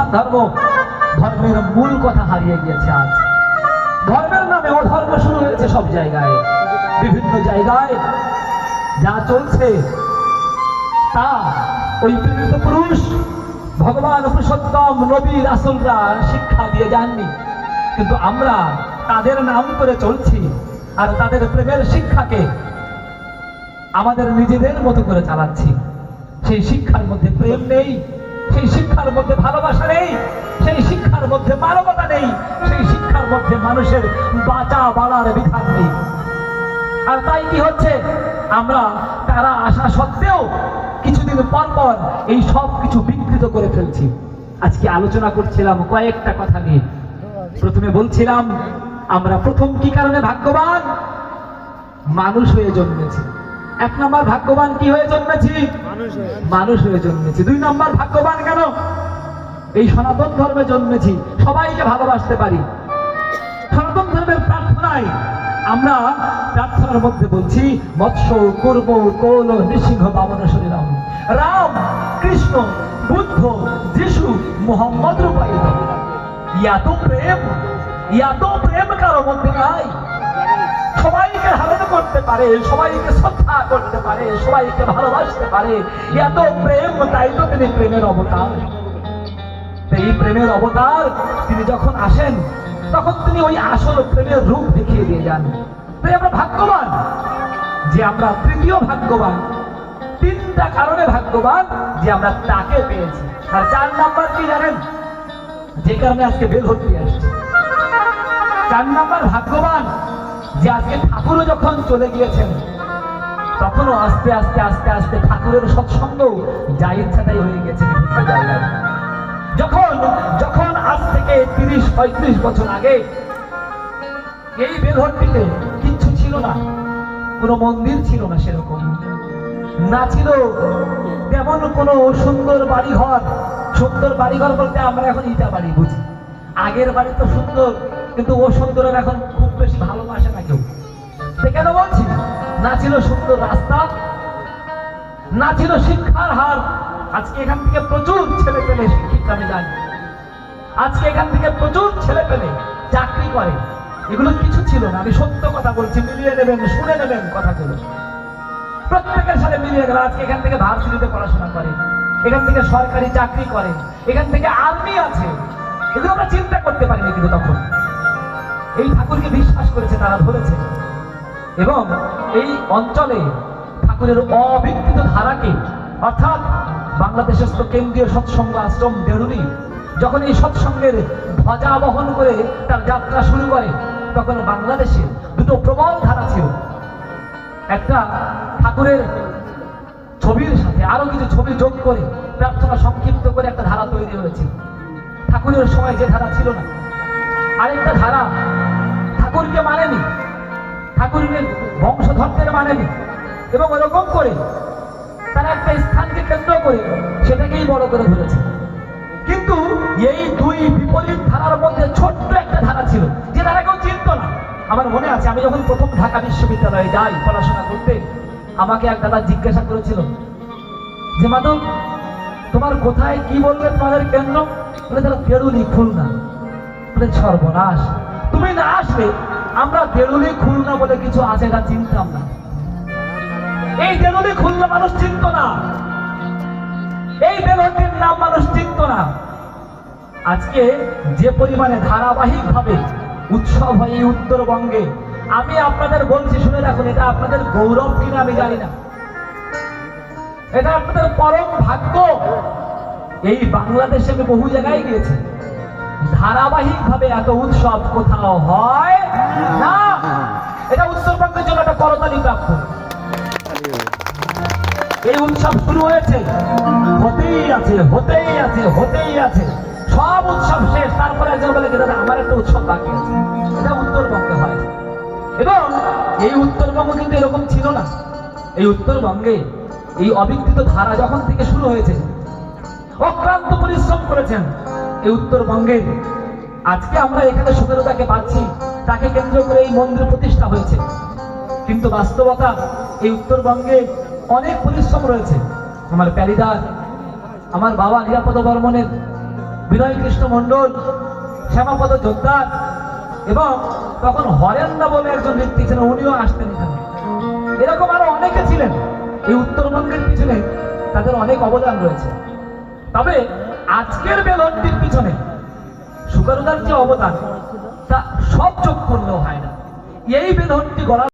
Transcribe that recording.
সনাতন ধর্ম, ধর্মের মূল কথা হারিয়ে গিয়েছে আজ। ধর্মের নামে অধর্ম শুরু হয়েছে সব জায়গায়, বিভিন্ন জায়গায়। যা চলছে, তা ওই পীড়িত পুরুষ, ভগবান পুরুষোত্তম নবীর আসলরা শিক্ষা দিয়ে যাননি। কিন্তু আমরা তাদের নাম করে চলছি আর তাদের প্রেমের শিক্ষাকে আমাদের নিজেদের মতো করে চালাচ্ছি। সেই শিক্ষার মধ্যে প্রেম নেই, সেই শিক্ষার মধ্যে ভালোবাসা মধ্যে মানবতা নেই সেই শিক্ষার মধ্যে মানুষের বাঁচা বাড়ার বিধান নেই। আর তাই কি হচ্ছে? আমরা তারা আসা সত্ত্বেও কিছুদিন পর পর এই সব কিছু বিকৃত করে ফেলছি। আজকে আলোচনা করছিলাম কয়েকটা কথা নিয়ে। প্রথমে বলছিলাম আমরা প্রথম কি কারণে ভাগ্যবান? মানুষ হয়ে জন্মেছি। এক নম্বর ভাগ্যবান কি হয়ে জন্মেছি? মানুষ হয়ে জন্মেছি। দুই নম্বর ভাগ্যবান কেন? এই সনাতন ধর্মে জন্মেছি, সবাইকে ভালোবাসতে পারি। সনাতন ধর্মের প্রার্থনায় আমরা প্রার্থনার মধ্যে বলছি, মৎস্য, কুর্ম, কৌল, নৃসিংহ, বামন শরীরাম রাম, কৃষ্ণ, বুদ্ধ, যিশু, মোহাম্মদ রূপায়িত ইয়াত প্রেম ইয়াত প্রেম কারও মধ্যে নাই। সবাইকে ধারণ করতে পারে, সবাইকে শ্রদ্ধা করতে পারে, সবাইকে ভালোবাসতে পারে। এত প্রেম, তাই তো তিনি প্রেমের অবতার। এই প্রেমের অবতার তিনি যখন আসেন, তখন তিনি ওই আসল প্রেমের রূপ দেখিয়ে দিয়ে যান। তাই আমরা ভাগ্যবান যে আমরা তৃতীয় ভাগ্যবান। তিনটা কারণে ভাগ্যবান যে আমরা তাকে পেয়েছি। আর চার নাম্বার কি জানেন? যে কারণে আজকে বেল ভর্তি আসছে। চার নাম্বার ভাগ্যবান যে আজকে ঠাকুরও যখন চলে গিয়েছেন, তখনও আস্তে আস্তে আস্তে আস্তে ঠাকুরের সৎসঙ্গ যা ইচ্ছা তাই হয়ে গেছে। জায়গায় যখন যখন আজ থেকে তিরিশ, পঁয়ত্রিশ বছর আগে এই বেলহট্টিতে কিচ্ছু ছিল না, কোনো মন্দির ছিল না সেরকম। না ছিল তেমন কোনো সুন্দর বাড়ি ঘর সুন্দর বাড়ি ঘর বলতে আমরা এখন ইটা বাড়ি বুঝি। আগের বাড়ি তো সুন্দর, কিন্তু ও সুন্দরের এখন খুব বেশি ভালোবাসে না কেউ। সে কেন বলছি? না ছিল সুন্দর রাস্তা, না ছিল শিক্ষার হার আজকে এখান থেকে প্রচুর ছেলে পেলে শিক্ষিত, আমি জানি। আজকে এখান থেকে প্রচুর ছেলে পেলে চাকরি করে। এগুলো কিছু ছিল না, আমি সত্য কথা বলছি, মিলিয়ে নেবেন, শুনে নেবেন কথাগুলো। প্রত্যেকের সাথে মিলিয়ে গেল আজকে এখান থেকে ভার্সিটিতে পড়াশোনা করে, এখান থেকে সরকারি চাকরি করে, এখান থেকে আর্মি আছে। এগুলো আমরা চিন্তা করতে পারিনি কিন্তু তখন। এই ঠাকুরকে বিশ্বাস করেছে, তারা ধরেছে। এবং এই অঞ্চলে ঠাকুরের অবিকৃত ধারাকে, অর্থাৎ বাংলাদেশের তো কেন্দ্রীয় সৎসঙ্গ আশ্রম দেরুনি যখন এই সৎসঙ্গের ধ্বজা বহন করে তার যাত্রা শুরু করে, তখন বাংলাদেশে দুটো প্রবল ধারা ছিল। একটা ঠাকুরের ছবির সাথে আরও কিছু ছবি যোগ করে, প্রার্থনা সংক্ষিপ্ত করে একটা ধারা তৈরি হয়েছে। ঠাকুরের সময় যে ধারা ছিল না। আরেকটা ধারা, ঠাকুরকে মানেনি। ঠাকুরের বংশধরদের মানেনি। এবং ওরকম করে তারা একটা স্থানকে কেন্দ্র করে সেটাকেই বড় করে ধরেছে। কিন্তু এই দুই বিপরীত ধারার মধ্যে ছোট্ট একটা ধারা ছিল, যে ধারা কেউ চিনত না। আমার মনে আছে, আমি যখন প্রথম ঢাকা বিশ্ববিদ্যালয়ে যাই, পড়াশোনা করতে, আমাকে এক দাদা জিজ্ঞাসা করেছিল যে, মাধব, তোমার কোথায় কি বলবে তোমাদের কেন্দ্র? বলে, তারা তেরুলি খুলনা। বলে, সর্বনাশ। তুমি না আসলে, আমরা দেরুলি খুলনা বলে কিছু আছে না চিনতাম না। এই দেরুলি খুলনা মানুষ চিনত না। এই বেলহটির নাম মানুষ চিনত না। আজকে যে পরিমাণে ধারাবাহিক ভাবে উৎসব হয় এই উত্তরবঙ্গে, আমি আপনাদের বলছি, শুনে রাখুন, এটা আপনাদের গৌরব কিনা আমি জানি না। এটা আপনাদের পরম ভাগ্য। এই বাংলাদেশে আমি বহু জায়গায় গিয়েছি। ধারাবাহিক ভাবে এত উৎসব কোথাও হয় না। এটা উত্তরবঙ্গের জন্য একটা করতালি প্রাপ্য এই উৎসব শুরু হয়েছে। হতেই আছে হতেই আছে হতেই আছে। সব উৎসব শেষ, তারপরে একজন বলে দাদা, আমার একটা উৎসব বাকি আছে। এটা উত্তরবঙ্গে হয়। এবং এই উত্তরবঙ্গ কিন্তু এরকম ছিল না। এই উত্তরবঙ্গে এই অবিকৃত ধারা যখন থেকে শুরু হয়েছে, অক্লান্ত পরিশ্রম করেছেন এই উত্তরবঙ্গে। আজকে আমরা এখানে সুন্দরতাকে পাচ্ছি, তাকে কেন্দ্র করে এই মন্দির প্রতিষ্ঠা হয়েছে। কিন্তু বাস্তবতা এই উত্তরবঙ্গে অনেক পরিশ্রম রয়েছে। আমার প্যারিদার আমার বাবা নিরাপদ বর্মনের বিনয় কৃষ্ণ মণ্ডল, শ্যামাপদ যোদ্ধার এবং তখন হরেন্দা বলে একজন ব্যক্তি ছিলেন, উনিও আসতেন এখানে। এরকম আরও অনেকে ছিলেন। এই উত্তরবঙ্গের পিছনে তাদের অনেক অবদান রয়েছে। তবে আজকের বেলনটির পিছনে সুকারুদার যে অবদান, তা সব চোখ করলেও হয় না। এই বেলনটি গড়ার